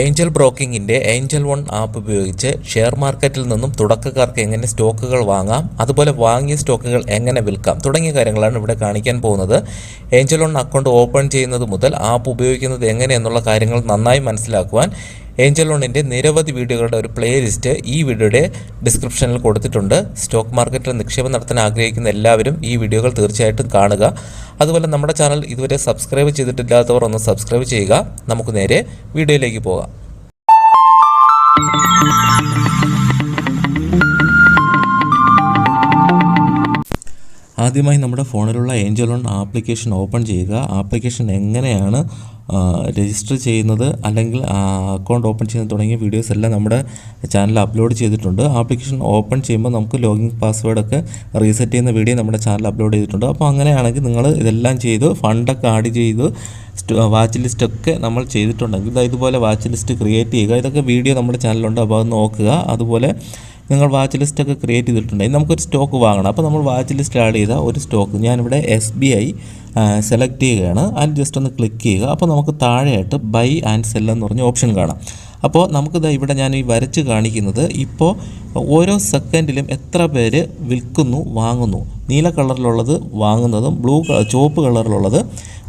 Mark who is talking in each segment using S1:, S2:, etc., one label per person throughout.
S1: Angel ബ്രോക്കിങ്ങിന്റെ Angel one app ഉപയോഗിച്ച് share മാർക്കറ്റിൽ നിന്നും തുടക്കക്കാർക്ക് എങ്ങനെ സ്റ്റോക്കുകൾ വാങ്ങാം അതുപോലെ വാങ്ങിയ സ്റ്റോക്കുകൾ എങ്ങനെ വിൽക്കാം തുടങ്ങിയ കാര്യങ്ങളാണ് ഇവിടെ കാണിക്കാൻ പോകുന്നത്. ഏഞ്ചൽ വൺ അക്കൗണ്ട് ഓപ്പൺ ചെയ്യുന്നത് മുതൽ ആപ്പ് ഉപയോഗിക്കുന്നത് എങ്ങനെയെന്നുള്ള കാര്യങ്ങൾ നന്നായി മനസ്സിലാക്കുവാൻ ഏഞ്ചൽ ലോണിന്റെ നിരവധി വീഡിയോകളുടെ ഒരു പ്ലേലിസ്റ്റ് ഈ വീഡിയോയുടെ ഡിസ്ക്രിപ്ഷനിൽ കൊടുത്തിട്ടുണ്ട്. സ്റ്റോക്ക് മാർക്കറ്റിൽ നിക്ഷേപം നടത്താൻ ആഗ്രഹിക്കുന്ന എല്ലാവരും ഈ വീഡിയോകൾ തീർച്ചയായിട്ടും കാണുക. അതുപോലെ നമ്മുടെ ചാനൽ ഇതുവരെ സബ്സ്ക്രൈബ് ചെയ്തിട്ടില്ലാത്തവർ ഒന്ന് സബ്സ്ക്രൈബ് ചെയ്യുക. നമുക്ക് നേരെ വീഡിയോയിലേക്ക് പോകാം. ആദ്യമായി നമ്മുടെ ഫോണിലുള്ള ഏഞ്ചൽ ലോൺ ആപ്ലിക്കേഷൻ ഓപ്പൺ ചെയ്യുക. ആപ്ലിക്കേഷൻ എങ്ങനെയാണ് രജിസ്റ്റർ ചെയ്യുന്നത് അല്ലെങ്കിൽ അക്കൗണ്ട് ഓപ്പൺ ചെയ്യുന്നത് തുടങ്ങിയ വീഡിയോസ് എല്ലാം നമ്മുടെ ചാനലിൽ അപ്ലോഡ് ചെയ്തിട്ടുണ്ട്. ആപ്ലിക്കേഷൻ ഓപ്പൺ ചെയ്യുമ്പോൾ നമുക്ക് ലോഗിൻ പാസ്വേഡൊക്കെ റീസെറ്റ് ചെയ്യുന്ന വീഡിയോ നമ്മുടെ ചാനൽ അപ്ലോഡ് ചെയ്തിട്ടുണ്ട്. അപ്പോൾ അങ്ങനെയാണെങ്കിൽ നിങ്ങൾ ഇതെല്ലാം ചെയ്ത് ഫണ്ടൊക്കെ ആഡ് ചെയ്ത് വാച്ച് ലിസ്റ്റ് ഒക്കെ നമ്മൾ ചെയ്തിട്ടുണ്ടെങ്കിൽ ഇതുപോലെ വാച്ച് ലിസ്റ്റ് ക്രിയേറ്റ് ചെയ്യുക. ഇതൊക്കെ വീഡിയോ നമ്മുടെ ചാനലുണ്ട് അപ്പോൾ അത് നോക്കുക. അതുപോലെ നിങ്ങൾ വാച്ച് ലിസ്റ്റൊക്കെ ക്രിയേറ്റ് ചെയ്തിട്ടുണ്ടെങ്കിൽ നമുക്കൊരു സ്റ്റോക്ക് വാങ്ങണം. അപ്പോൾ നമ്മൾ വാച്ച് ലിസ്റ്റ് ആഡ് ചെയ്ത ഒരു സ്റ്റോക്ക് ഞാനിവിടെ എസ് ബി ഐ സെലക്ട് ചെയ്യുകയാണ്. അതിൽ ജസ്റ്റ് ഒന്ന് ക്ലിക്ക് ചെയ്യുക. അപ്പോൾ നമുക്ക് താഴെയായിട്ട് ബൈ ആൻഡ് സെൽ എന്ന് പറഞ്ഞ ഓപ്ഷൻ കാണാം. അപ്പോൾ നമുക്കിത് ഇവിടെ ഞാൻ ഈ വരച്ച് കാണിക്കുന്നത്. ഇപ്പോൾ ഓരോ സെക്കൻഡിലും എത്ര പേര് വിൽക്കുന്നു വാങ്ങുന്നു. നീല കളറിലുള്ളത് വാങ്ങുന്നതും ബ്ലൂ ചുവപ്പ് കളറിലുള്ളത്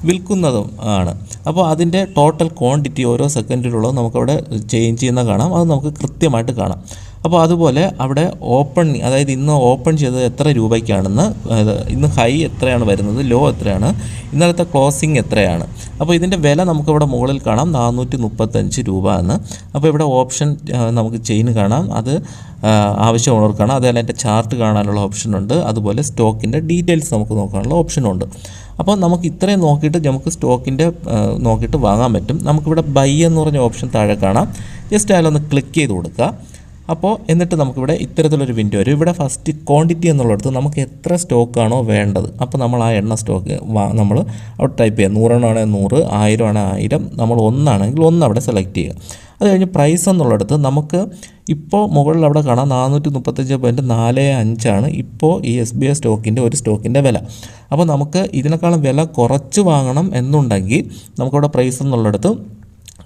S1: വിൽക്കുന്നതും ആണ്. അപ്പോൾ അതിന്റെ ടോട്ടൽ ക്വാണ്ടിറ്റി ഓരോ സെക്കൻഡിലുള്ളത് നമുക്കവിടെ ചേഞ്ച് ചെയ്യുന്ന കാണാം. അത് നമുക്ക് കൃത്യമായിട്ട് കാണാം. അപ്പോൾ അതുപോലെ അവിടെ ഓപ്പൺ അതായത് ഇന്ന് ഓപ്പൺ ചെയ്തത് എത്ര രൂപയ്ക്കാണെന്ന് ഇന്ന് ഹൈ എത്രയാണ് വരുന്നത് ലോ എത്രയാണ് ഇന്നലത്തെ ക്ലോസിങ് എത്രയാണ്. അപ്പോൾ ഇതിന്റെ വില നമുക്കിവിടെ മുകളിൽ കാണാം നാനൂറ്റി മുപ്പത്തഞ്ച് രൂപ എന്ന് അപ്പോൾ ഇവിടെ ഓപ്ഷൻ നമുക്ക് ചെയിൻ കാണാം. അത് ആവശ്യമുള്ളവർ കാണാം. അതേപോലെ അതിന്റെ ചാർട്ട് കാണാനുള്ള ഓപ്ഷനുണ്ട് അതുപോലെ സ്റ്റോക്കിന്റെ ഡീറ്റെയിൽസ് നമുക്ക് നോക്കാനുള്ള ഓപ്ഷനുണ്ട് അപ്പോൾ നമുക്ക് ഇത്രയും നോക്കിയിട്ട് നമുക്ക് സ്റ്റോക്കിന്റെ നോക്കിയിട്ട് വാങ്ങാൻ പറ്റും. നമുക്കിവിടെ ബൈ എന്ന് പറഞ്ഞ ഓപ്ഷൻ താഴെ കാണാം. ജസ്റ്റ് അതിലൊന്ന് ക്ലിക്ക് ചെയ്ത് കൊടുക്കുക. അപ്പോൾ എന്നിട്ട് നമുക്കിവിടെ ഇത്തരത്തിലൊരു വിൻഡോ വരും. ഇവിടെ ഫസ്റ്റ് ക്വാണ്ടിറ്റി എന്നുള്ളിടത്ത് നമുക്ക് എത്ര സ്റ്റോക്കാണോ വേണ്ടത്. അപ്പോൾ നമ്മൾ ആ എണ്ണ സ്റ്റോക്ക് നമ്മൾ അവിടെ ടൈപ്പ് ചെയ്യുക നൂറെണ്ണമാണെങ്കിൽ നൂറ് ആയിരം ആണെങ്കിൽ ആയിരം. നമ്മൾ ഒന്നാണെങ്കിൽ ഒന്ന് അവിടെ സെലക്ട് ചെയ്യുക. അത് കഴിഞ്ഞ് പ്രൈസ് എന്നുള്ളിടത്ത് നമുക്ക് ഇപ്പോൾ മുകളിൽ അവിടെ കാണാം നാനൂറ്റി മുപ്പത്തഞ്ച് പോയിന്റ് നാല് അഞ്ചാണ് ഇപ്പോൾ ഈ എസ് ബി ഐ സ്റ്റോക്കിന്റെ ഒരു സ്റ്റോക്കിന്റെ വില. അപ്പോൾ നമുക്ക് ഇതിനേക്കാളും വില കുറച്ച് വാങ്ങണം എന്നുണ്ടെങ്കിൽ നമുക്കവിടെ പ്രൈസ് എന്നുള്ളിടത്ത്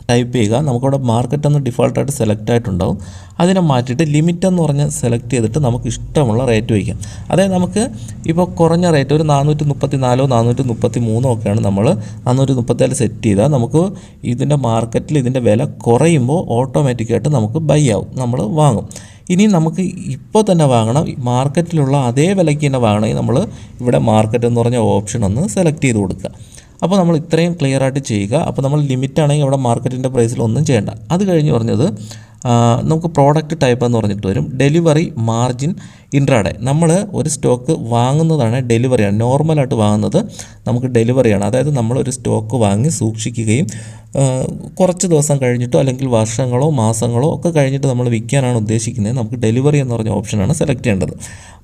S1: ടൈപ്പ് ചെയ്യുക. നമുക്കവിടെ മാർക്കറ്റ് എന്ന് ഡിഫോൾട്ടായിട്ട് സെലക്ട് ആയിട്ടുണ്ടാവും. അതിനെ മാറ്റിയിട്ട് ലിമിറ്റ് എന്ന് പറഞ്ഞ് സെലക്ട് ചെയ്തിട്ട് നമുക്ക് ഇഷ്ടമുള്ള റേറ്റ് വയ്ക്കാം. അതായത് നമുക്ക് ഇപ്പോൾ കുറഞ്ഞ റേറ്റ് ഒരു നാനൂറ്റി മുപ്പത്തി നാലോ നാനൂറ്റി മുപ്പത്തി മൂന്നോ ഒക്കെയാണ് നമ്മൾ നാനൂറ്റി മുപ്പത്തിനാല് സെറ്റ് ചെയ്താൽ നമുക്ക് ഇതിന്റെ മാർക്കറ്റിൽ ഇതിന്റെ വില കുറയുമ്പോൾ ഓട്ടോമാറ്റിക്കായിട്ട് നമുക്ക് ബൈ ആവും. നമ്മൾ വാങ്ങും. ഇനി നമുക്ക് ഇപ്പോൾ തന്നെ വാങ്ങണം. മാർക്കറ്റിലുള്ള അതേ വിലയ്ക്ക് തന്നെ വാങ്ങണമെങ്കിൽ നമ്മൾ ഇവിടെ മാർക്കറ്റ് എന്ന് പറഞ്ഞ ഓപ്ഷൻ ഒന്ന് സെലക്ട് ചെയ്ത് കൊടുക്കുക. അപ്പോൾ നമ്മൾ ഇത്രയും ക്ലിയർ ആയിട്ട് ചെയ്യുക. അപ്പോൾ നമ്മൾ ലിമിറ്റ് ആണെങ്കിൽ അവിടെ മാർക്കറ്റിന്റെ പ്രൈസിൽ ഒന്നും ചെയ്യേണ്ട. അത് കഴിഞ്ഞ് പറഞ്ഞത് നമുക്ക് പ്രോഡക്റ്റ് ടൈപ്പ് എന്ന് പറഞ്ഞിട്ട് വരും. Delivery margin intraday. നമ്മൾ ഒരു സ്റ്റോക്ക് വാങ്ങുന്നതാണ് ഡെലിവറിയാണ്. നോർമലായിട്ട് വാങ്ങുന്നത് നമുക്ക് ഡെലിവറിയാണ്. അതായത് നമ്മൾ ഒരു സ്റ്റോക്ക് വാങ്ങി സൂക്ഷിക്കുകയും കുറച്ച് ദിവസം കഴിഞ്ഞിട്ടോ അല്ലെങ്കിൽ വർഷങ്ങളോ മാസങ്ങളോ ഒക്കെ കഴിഞ്ഞിട്ട് നമ്മൾ വിൽക്കാനാണ് ഉദ്ദേശിക്കുന്നത്. നമുക്ക് ഡെലിവറി എന്ന് പറഞ്ഞ ഓപ്ഷനാണ് സെലക്ട് ചെയ്യേണ്ടത്.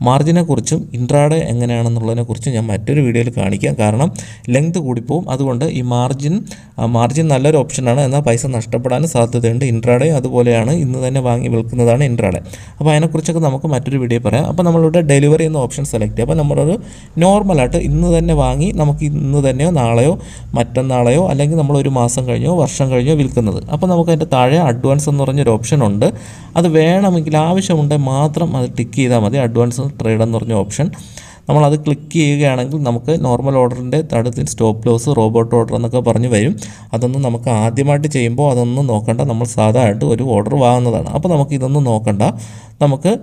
S1: മാർജിനെക്കുറിച്ചും ഇൻട്രാഡേ എങ്ങനെയാണെന്നുള്ളതിനെക്കുറിച്ചും ഞാൻ മറ്റൊരു വീഡിയോയിൽ കാണിക്കാം. കാരണം ലെങ്ത് കൂടിപ്പോവും. അതുകൊണ്ട് ഈ മാർജിൻ മാർജിൻ നല്ലൊരു ഓപ്ഷനാണ്. എന്നാൽ പൈസ നഷ്ടപ്പെടാനും സാധ്യതയുണ്ട്. ഇൻട്രാഡേ അതുപോലെയാണ് ഇന്ന് തന്നെ വാങ്ങി വിൽക്കുന്നതാണ് ഇൻട്രാഡേ. അപ്പോൾ അതിനെക്കുറിച്ചൊക്കെ നമുക്ക് മറ്റൊരു വീഡിയോ പറയാം അപ്പോൾ നമ്മളിവിടെ ഡെലിവറി എന്ന ഓപ്ഷൻ സെലക്ട് ചെയ്യുക അപ്പോൾ നമ്മളൊരു നോർമലായിട്ട് ഇന്ന് തന്നെ വാങ്ങി നമുക്ക് ഇന്ന് തന്നെയോ നാളെയോ മറ്റന്നാളെയോ അല്ലെങ്കിൽ നമ്മൾ ഒരു മാസം കഴിഞ്ഞോ വർഷം കഴിഞ്ഞോ വിൽക്കുന്നത്. അപ്പോൾ നമുക്ക് അതിന്റെ താഴെ അഡ്വാൻസ് എന്ന് പറഞ്ഞൊരു ഓപ്ഷൻ ഉണ്ട്. അത് വേണമെങ്കിൽ ആവശ്യമുണ്ടെങ്കിൽ മാത്രം അത് ടിക്ക് ചെയ്താൽ മതി. അഡ്വാൻസ് ട്രേഡ് എന്ന് പറഞ്ഞ ഓപ്ഷൻ നമ്മളത് ക്ലിക്ക് ചെയ്യുകയാണെങ്കിൽ നമുക്ക് നോർമൽ ഓർഡറിന്റെ തടുത്തിൽ സ്റ്റോപ്പ് ലോസ് റോബോട്ട് ഓർഡർ എന്നൊക്കെ പറഞ്ഞ് വരും. അതൊന്നും നമുക്ക് ആദ്യമായിട്ട് ചെയ്യുമ്പോൾ അതൊന്നും നോക്കണ്ട. നമ്മൾ സാധാരണ ഒരു ഓർഡർ വാങ്ങുന്നതാണ്. അപ്പോൾ നമുക്ക് ഇതൊന്നും നോക്കണ്ട. നമുക്ക്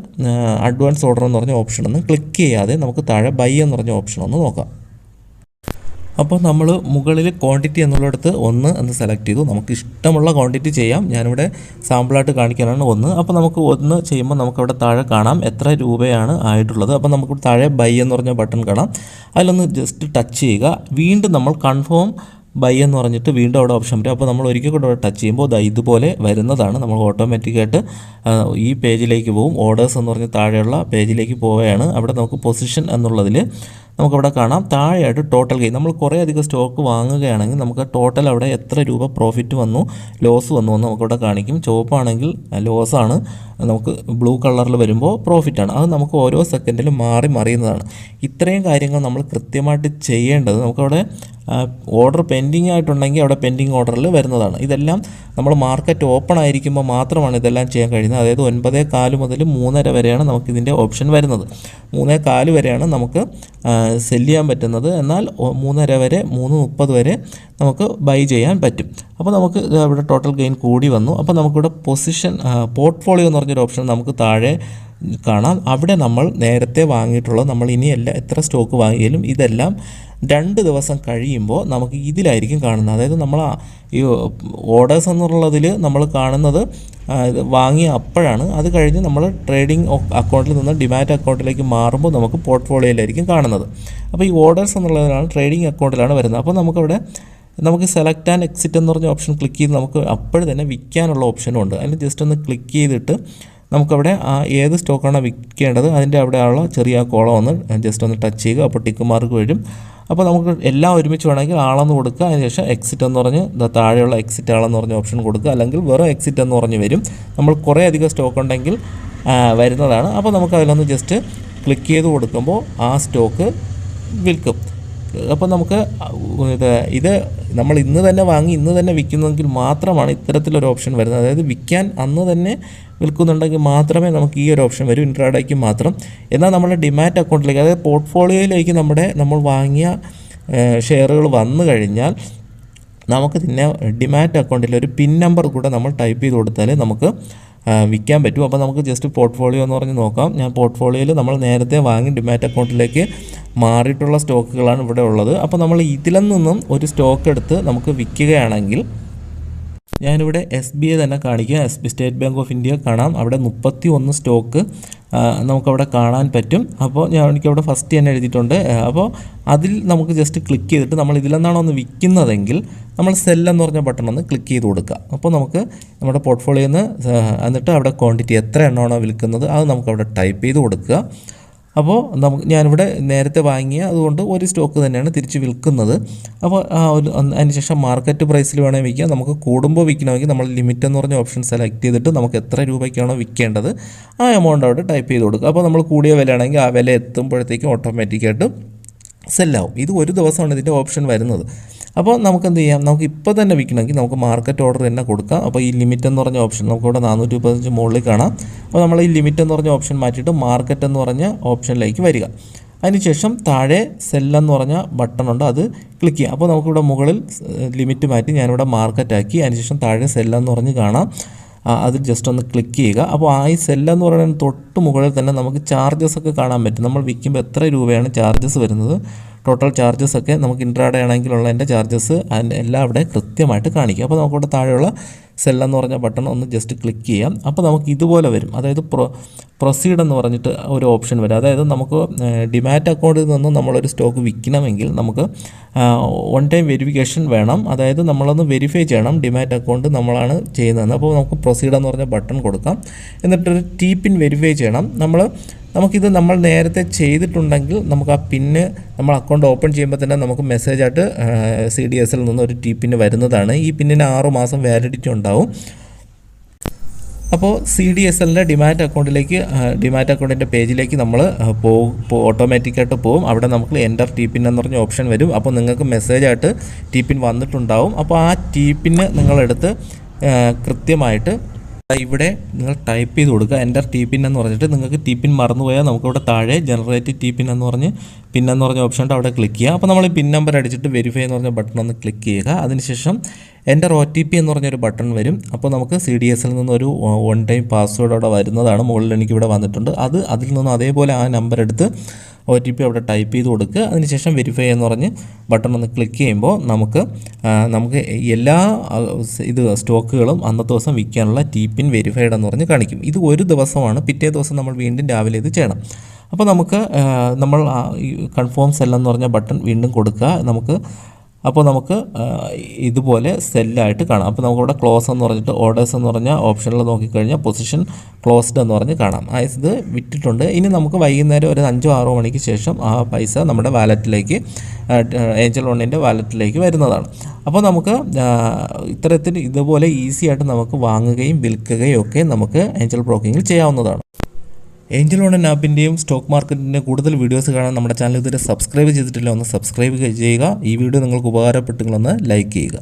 S1: അഡ്വാൻസ് ഓർഡർ എന്ന് പറഞ്ഞ ഓപ്ഷൻ ഒന്ന് ക്ലിക്ക് ചെയ്യാതെ നമുക്ക് താഴെ ബൈ എന്ന് പറഞ്ഞ ഓപ്ഷൻ ഒന്ന് നോക്കാം. അപ്പോൾ നമ്മൾ മുകളിൽ ക്വാണ്ടിറ്റി എന്നുള്ളിടത്ത് ഒന്ന് എന്ന് സെലക്ട് ചെയ്തു. നമുക്ക് ഇഷ്ടമുള്ള ക്വാണ്ടിറ്റി ചെയ്യാം. ഞാനിവിടെ സാമ്പിളായിട്ട് കാണിക്കാനാണ് ഒന്ന്. അപ്പോൾ നമുക്ക് ഒന്ന് ചെയ്യുമ്പോൾ നമുക്കവിടെ താഴെ കാണാം എത്ര രൂപയാണ് ആയിട്ടുള്ളത്. അപ്പോൾ നമുക്ക് താഴെ ബൈ എന്ന് പറഞ്ഞ ബട്ടൺ കാണാം. അതിലൊന്ന് ജസ്റ്റ് ടച്ച് ചെയ്യുക. വീണ്ടും നമ്മൾ കൺഫേം ബൈ എന്ന് പറഞ്ഞിട്ട് വീണ്ടും അവിടെ ഓപ്ഷൻ വരും. അപ്പോൾ നമ്മൾ ഒരിക്കൽ കൂടെ ടച്ച് ചെയ്യുമ്പോൾ ദാ ഇതുപോലെ വരുന്നതാണ്. നമ്മൾ ഓട്ടോമാറ്റിക്കായിട്ട് ഈ പേജിലേക്ക് പോകും. ഓർഡേഴ്സ് എന്ന് പറഞ്ഞ് താഴെയുള്ള പേജിലേക്ക് പോവുകയാണ്. അവിടെ നമുക്ക് പൊസിഷൻ എന്നുള്ളതിൽ നമുക്കവിടെ കാണാം. താഴെയായിട്ട് ടോട്ടൽ ഗെയിൻ നമ്മൾ കുറേ അധികം സ്റ്റോക്ക് വാങ്ങുകയാണെങ്കിൽ നമുക്ക് ടോട്ടൽ അവിടെ എത്ര രൂപ പ്രോഫിറ്റ് വന്നു ലോസ് വന്നു എന്ന് നമുക്കവിടെ കാണിക്കും. ചുവപ്പാണെങ്കിൽ ലോസാണ് നമുക്ക് ബ്ലൂ കളറിൽ വരുമ്പോൾ പ്രോഫിറ്റാണ് അത് നമുക്ക് ഓരോ സെക്കൻഡിലും മാറി മറിയുന്നതാണ്. ഇത്രയും കാര്യങ്ങൾ നമ്മൾ കൃത്യമായിട്ട് ചെയ്യേണ്ടത് നമുക്കവിടെ ഓർഡർ പെൻഡിങ് ആയിട്ടുണ്ടെങ്കിൽ അവിടെ പെൻഡിങ് ഓർഡറിൽ വരുന്നതാണ്. ഇതെല്ലാം നമ്മൾ മാർക്കറ്റ് ഓപ്പൺ ആയിരിക്കുമ്പോൾ മാത്രമാണ് ഇതെല്ലാം ചെയ്യാൻ കഴിയുന്നത്. അതായത് ഒൻപതേ കാൽ മുതൽ മൂന്നര വരെയാണ് നമുക്കിതിന്റെ ഓപ്ഷൻ വരുന്നത്. മൂന്നേ കാൽ വരെയാണ് നമുക്ക് സെല്ല് ചെയ്യാൻ പറ്റുന്നത്. എന്നാൽ മൂന്നര വരെ മൂന്ന് മുപ്പത് വരെ നമുക്ക് ബൈ ചെയ്യാൻ പറ്റും. അപ്പോൾ നമുക്ക് ഇവിടെ ടോട്ടൽ ഗെയിൻ കൂടി വന്നു. അപ്പോൾ നമുക്കിവിടെ പൊസിഷൻ പോർട്ട്ഫോളിയോ എന്ന് പറഞ്ഞൊരു ഓപ്ഷൻ നമുക്ക് താഴെ കാണാം. അവിടെ നമ്മൾ നേരത്തെ വാങ്ങിയിട്ടുള്ളത് നമ്മൾ ഇനിയല്ല എത്ര സ്റ്റോക്ക് വാങ്ങിയാലും ഇതെല്ലാം രണ്ട് ദിവസം കഴിയുമ്പോൾ നമുക്ക് ഇതിലായിരിക്കും കാണുന്നത്. അതായത് നമ്മൾ ഈ ഓർഡേഴ്സ് എന്നുള്ളതിൽ നമ്മൾ കാണുന്നത് വാങ്ങിയ അപ്പോഴാണ്. അത് കഴിഞ്ഞ് നമ്മൾ ട്രേഡിംഗ് അക്കൗണ്ടിൽ നിന്ന് ഡിമാറ്റ് അക്കൗണ്ടിലേക്ക് മാറുമ്പോൾ നമുക്ക് പോർട്ട്ഫോളിയോയിലായിരിക്കും കാണുന്നത്. അപ്പോൾ ഈ ഓർഡേഴ്സ് എന്നുള്ളതിലാണ് ട്രേഡിംഗ് അക്കൗണ്ടിലാണ് വരുന്നത്. അപ്പോൾ നമുക്കവിടെ നമുക്ക് സെലക്ട് ആൻഡ് എക്സിറ്റ് എന്ന് പറഞ്ഞ ഓപ്ഷൻ ക്ലിക്ക് ചെയ്ത് നമുക്ക് അപ്പോൾ തന്നെ വിൽക്കാനുള്ള ഓപ്ഷനും ഉണ്ട്. അതിൽ ജസ്റ്റ് ഒന്ന് ക്ലിക്ക് ചെയ്തിട്ട് നമുക്കവിടെ ആ ഏത് സ്റ്റോക്കാണോ വിൽക്കേണ്ടത് അതിന്റെ അവിടെയുള്ള ചെറിയ കോളം ഒന്ന് ജസ്റ്റ് ഒന്ന് ടച്ച് ചെയ്യുക. അപ്പോൾ ടിക്ക് മാർക്ക് വരും. അപ്പോൾ നമുക്ക് എല്ലാം ഒരുമിച്ച് വേണമെങ്കിൽ ആളെന്ന് കൊടുക്കുക. അതിനുശേഷം എക്സിറ്റ് എന്ന് പറഞ്ഞ് താഴെയുള്ള എക്സിറ്റ് ആളെന്ന് പറഞ്ഞ ഓപ്ഷൻ കൊടുക്കുക. അല്ലെങ്കിൽ വെറും എക്സിറ്റ് എന്ന് പറഞ്ഞ് വരും. നമ്മൾ കുറേ അധികം സ്റ്റോക്ക് ഉണ്ടെങ്കിൽ വരുന്നതാണ്. അപ്പോൾ നമുക്ക് അതിലൊന്ന് ജസ്റ്റ് ക്ലിക്ക് ചെയ്ത് കൊടുക്കുമ്പോൾ ആ സ്റ്റോക്ക് വിൽക്കും. അപ്പോൾ നമുക്ക് ഇത് ഇത് നമ്മൾ ഇന്ന് തന്നെ വാങ്ങി ഇന്ന് തന്നെ വിൽക്കുന്നെങ്കിൽ മാത്രമാണ് ഇത്തരത്തിലൊരു ഓപ്ഷൻ വരുന്നത്. അതായത് വിൽക്കാൻ അന്ന് തന്നെ വിൽക്കുന്നുണ്ടെങ്കിൽ മാത്രമേ നമുക്ക് ഈ ഒരു ഓപ്ഷൻ വരൂ ഇൻട്രാഡേക്ക് മാത്രം. എന്നാൽ നമ്മുടെ ഡിമാറ്റ് അക്കൗണ്ടിലേക്ക് അതായത് പോർട്ട്ഫോളിയോയിലേക്ക് നമ്മുടെ നമ്മൾ വാങ്ങിയ ഷെയറുകൾ വന്നു കഴിഞ്ഞാൽ നമുക്ക് പിന്നെ ഡിമാറ്റ് അക്കൗണ്ടിൽ ഒരു പിൻ നമ്പർ കൂടെ നമ്മൾ ടൈപ്പ് ചെയ്ത് കൊടുത്താൽ നമുക്ക് വിൽക്കാൻ പറ്റും. അപ്പോൾ നമുക്ക് ജസ്റ്റ് പോർട്ട്ഫോളിയോ എന്ന് പറഞ്ഞ് നോക്കാം. ഞാൻ പോർട്ട്ഫോളിയോയിൽ നമ്മൾ നേരത്തെ വാങ്ങി ഡിമാറ്റ് അക്കൗണ്ടിലേക്ക് മാറിയിട്ടുള്ള സ്റ്റോക്കുകളാണ് ഇവിടെ ഉള്ളത്. അപ്പോൾ നമ്മൾ ഇതിൽ നിന്നും ഒരു സ്റ്റോക്ക് എടുത്ത് നമുക്ക് വിൽക്കുകയാണെങ്കിൽ ഞാനിവിടെ എസ് ബി ഐ തന്നെ കാണിക്കാം. S B State Bank of India കാണാം. അവിടെ മുപ്പത്തി ഒന്ന് സ്റ്റോക്ക് നമുക്കവിടെ കാണാൻ പറ്റും. അപ്പോൾ ഞാൻ എനിക്കവിടെ ഫസ്റ്റ് തന്നെ എഴുതിയിട്ടുണ്ട്. അപ്പോൾ അതിൽ നമുക്ക് ജസ്റ്റ് ക്ലിക്ക് ചെയ്തിട്ട് നമ്മൾ ഇതിലെന്നാണോ ഒന്ന് വിൽക്കുന്നതെങ്കിൽ നമ്മൾ സെൽ എന്ന് പറഞ്ഞ ബട്ടൺ ഒന്ന് ക്ലിക്ക് ചെയ്ത് കൊടുക്കുക. അപ്പോൾ നമുക്ക് നമ്മുടെ പോർട്ട്ഫോളിയോയിൽ നിന്ന് എന്നിട്ട് അവിടെ ക്വാണ്ടിറ്റി എത്ര എണ്ണമാണോ വിൽക്കുന്നത് അത് നമുക്കവിടെ ടൈപ്പ് ചെയ്ത് കൊടുക്കുക. അപ്പോൾ നമുക്ക് ഞാനിവിടെ നേരത്തെ വാങ്ങിയ അതുകൊണ്ട് ഒരു സ്റ്റോക്ക് തന്നെയാണ് തിരിച്ച് വിൽക്കുന്നത്. അപ്പോൾ ആ ഒരു അതിനുശേഷം മാർക്കറ്റ് പ്രൈസിൽ വേണമെങ്കിൽ വിൽക്കാം. നമുക്ക് കൂടുമ്പോൾ വിൽക്കണമെങ്കിൽ നമ്മൾ ലിമിറ്റ് എന്ന് പറഞ്ഞ ഓപ്ഷൻ സെലക്ട് ചെയ്തിട്ട് നമുക്ക് എത്ര രൂപയ്ക്കാണോ വിൽക്കേണ്ടത് ആ എമൗണ്ട് അവിടെ ടൈപ്പ് ചെയ്ത് കൊടുക്കുക. അപ്പോൾ നമ്മൾ കൂടിയ വിലയാണെങ്കിൽ ആ വില എത്തുമ്പോഴത്തേക്കും ഓട്ടോമാറ്റിക്കായിട്ട് സെല്ലാവും. ഇത് ഒരു ദിവസമാണ് ഇതിന്റെ ഓപ്ഷൻ വരുന്നത്. അപ്പോൾ നമുക്ക് എന്ത് ചെയ്യാം? നമുക്ക് ഇപ്പോൾ തന്നെ വിൽക്കണമെങ്കിൽ നമുക്ക് മാർക്കറ്റ് ഓർഡർ തന്നെ കൊടുക്കാം. അപ്പോൾ ഈ ലിമിറ്റ് എന്ന് പറഞ്ഞ ഓപ്ഷൻ നമുക്കിവിടെ നാനൂറ്റി മുപ്പത്തഞ്ച് മുകളിൽ കാണാം. അപ്പോൾ നമ്മൾ ഈ ലിമിറ്റ് എന്ന് പറഞ്ഞ ഓപ്ഷൻ മാറ്റിയിട്ട് മാർക്കറ്റ് എന്ന് പറഞ്ഞ ഓപ്ഷനിലേക്ക് വരിക. അതിനുശേഷം താഴെ സെല്ലെന്ന് പറഞ്ഞ ബട്ടൺ ഉണ്ട് അത് ക്ലിക്ക് ചെയ്യാം അപ്പോൾ നമുക്കിവിടെ മുകളിൽ ലിമിറ്റ് മാറ്റി ഞാനിവിടെ മാർക്കറ്റ് ആക്കി. അതിനുശേഷം താഴെ സെല്ലെന്ന് പറഞ്ഞ് കാണാം. അത് ജസ്റ്റ് ഒന്ന് ക്ലിക്ക് ചെയ്യുക. അപ്പോൾ ആ ഈ സെല്ലെന്ന് പറയുന്നത് തൊട്ട് മുകളിൽ തന്നെ നമുക്ക് ചാർജസ് ഒക്കെ കാണാൻ പറ്റും. നമ്മൾ വിൽക്കുമ്പോൾ എത്ര രൂപയാണ് ചാർജസ് വരുന്നത്? ടോട്ടൽ ചാർജസ് ഒക്കെ നമുക്ക് ഇൻട്രാഡേ ആണെങ്കിലുള്ള എന്റെ ചാർജസ് അതിന്റെ എല്ലാം അവിടെ കൃത്യമായിട്ട് കാണിക്കും. അപ്പോൾ നമുക്കിവിടെ താഴെയുള്ള സെല്ലെന്ന് പറഞ്ഞ ബട്ടൺ ഒന്ന് ജസ്റ്റ് ക്ലിക്ക് ചെയ്യാം. അപ്പോൾ നമുക്ക് ഇതുപോലെ വരും. അതായത് പ്രൊ പ്രൊസീഡ് എന്ന് പറഞ്ഞിട്ട് ഒരു ഓപ്ഷൻ വരും. അതായത് നമുക്ക് ഡിമാറ്റ് അക്കൗണ്ടിൽ നിന്ന് നമ്മളൊരു സ്റ്റോക്ക് വിൽക്കണമെങ്കിൽ നമുക്ക് വൺ ടൈം വെരിഫിക്കേഷൻ വേണം. അതായത് നമ്മളൊന്ന് വെരിഫൈ ചെയ്യണം ഡിമാറ്റ് അക്കൗണ്ട് നമ്മളാണ് ചെയ്യുന്നത് അപ്പോൾ നമുക്ക് പ്രൊസീഡ് എന്ന് പറഞ്ഞ ബട്ടൺ കൊടുക്കാം. എന്നിട്ടൊരു ടീപ്പിൻ പിൻ വെരിഫൈ ചെയ്യണം. നമ്മൾ നമുക്കിത് നമ്മൾ നേരത്തെ ചെയ്തിട്ടുണ്ടെങ്കിൽ നമുക്ക് ആ പിന്ന് നമ്മൾ അക്കൗണ്ട് ഓപ്പൺ ചെയ്യുമ്പോൾ തന്നെ നമുക്ക് മെസ്സേജായിട്ട് സി ഡി എസിൽ നിന്ന് ഒരു ടി പിന്ന് വരുന്നതാണ്. ഈ പിന്നിന് ആറ് മാസം വാലിഡിറ്റി ഉണ്ടാവും. അപ്പോൾ സി ഡി എസ് എല്ലിന്റെ ഡിമാറ്റ് അക്കൗണ്ടിലേക്ക് ഡിമാറ്റ് അക്കൗണ്ടിന്റെ പേജിലേക്ക് നമ്മൾ പോകും ഓട്ടോമാറ്റിക്കായിട്ട് പോകും അവിടെ നമുക്ക് എന്റർ ടി പിൻ എന്ന് പറഞ്ഞ ഓപ്ഷൻ വരും. അപ്പോൾ നിങ്ങൾക്ക് മെസ്സേജായിട്ട് ടി പിൻ വന്നിട്ടുണ്ടാവും. അപ്പോൾ ആ ടി പിന്ന് നിങ്ങളെടുത്ത് കൃത്യമായിട്ട് ഇവിടെ നിങ്ങൾ ടൈപ്പ് ചെയ്ത് കൊടുക്കുക. എന്റർ ടി പിൻ എന്ന് പറഞ്ഞിട്ട് നിങ്ങൾക്ക് ടി പിൻ മറന്നുപോയാൽ നമുക്കിവിടെ താഴെ ജനറേറ്റ് ടി പിൻ എന്ന് പറഞ്ഞ് പിൻ എന്ന് പറഞ്ഞ ഓപ്ഷൻ ഉണ്ട് അവിടെ ക്ലിക്ക് ചെയ്യുക. അപ്പോൾ നമ്മൾ പിൻ നമ്പർ അടിച്ചിട്ട് വെരിഫൈ എന്ന് പറഞ്ഞ ബട്ടൺ ഒന്ന് ക്ലിക്ക് ചെയ്യുക. അതിനുശേഷം എന്റർ ഒ ടി പി എന്ന് പറഞ്ഞൊരു ബട്ടൺ വരും. അപ്പോൾ നമുക്ക് സി ഡി എസിൽ നിന്നൊരു വൺ ടൈം പാസ്വേഡ് അവിടെ വരുന്നതാണ്. മുകളിൽ എനിക്ക് ഇവിടെ വന്നിട്ടുണ്ട്. അത് അതിൽ നിന്നും അതേപോലെ ആ നമ്പർ എടുത്ത് ഒ ടി പി അവിടെ ടൈപ്പ് ചെയ്ത് കൊടുക്കുക. അതിനുശേഷം വെരിഫൈ എന്ന് പറഞ്ഞ് ബട്ടൺ ഒന്ന് ക്ലിക്ക് ചെയ്യുമ്പോൾ നമുക്ക് നമുക്ക് എല്ലാ ഇത് സ്റ്റോക്കുകളും അന്നത്തെ ദിവസം വിൽക്കാനുള്ള ടി പിൻ വെരിഫൈഡ് എന്ന് പറഞ്ഞ് കാണിക്കും. ഇത് ഒരു ദിവസമാണ്. പിറ്റേ ദിവസം നമ്മൾ വീണ്ടും രാവിലെ ഇത് ചെയ്യണം. അപ്പോൾ നമുക്ക് നമ്മൾ കൺഫേം സെല്ലെന്ന് പറഞ്ഞ ബട്ടൺ വീണ്ടും കൊടുക്കുക. നമുക്ക് അപ്പോൾ നമുക്ക് ഇതുപോലെ സെല്ലായിട്ട് കാണാം. അപ്പോൾ നമുക്കിവിടെ ക്ലോസ് എന്ന് പറഞ്ഞിട്ട് ഓർഡേഴ്സ് എന്ന് പറഞ്ഞാൽ ഓപ്ഷനിൽ നോക്കിക്കഴിഞ്ഞാൽ പൊസിഷൻ ക്ലോസ്ഡ് എന്ന് പറഞ്ഞ് കാണാം. ഇത് വിറ്റിട്ടുണ്ട് ഇനി നമുക്ക് വൈകുന്നേരം ഒരു അഞ്ചോ ആറോ മണിക്ക് ശേഷം ആ പൈസ നമ്മുടെ വാലറ്റിലേക്ക് ഏഞ്ചൽ വണ്ണിന്റെ വാലറ്റിലേക്ക് വരുന്നതാണ്. അപ്പോൾ നമുക്ക് ഇത്തരത്തിൽ ഇതുപോലെ ഈസി ആയിട്ട് നമുക്ക് വാങ്ങുകയും വിൽക്കുകയും ഒക്കെ നമുക്ക് ഏഞ്ചൽ ബ്രോക്കിങ്ങിൽ ചെയ്യാവുന്നതാണ്. ഏഞ്ചൽ വൺ ആപ്പിന്റെയും സ്റ്റോക്ക് മാർക്കറ്റിന്റെ കൂടുതൽ വീഡിയോസ് കാണാൻ നമ്മുടെ ചാനൽ ഇതുവരെ സബ്സ്ക്രൈബ് ചെയ്തിട്ടില്ല ഒന്ന് സബ്സ്ക്രൈബ് ചെയ്യുക. ഈ വീഡിയോ നിങ്ങൾക്ക് ഉപകാരപ്പെട്ടെങ്കിലൊന്ന് ലൈക്ക് ചെയ്യുക.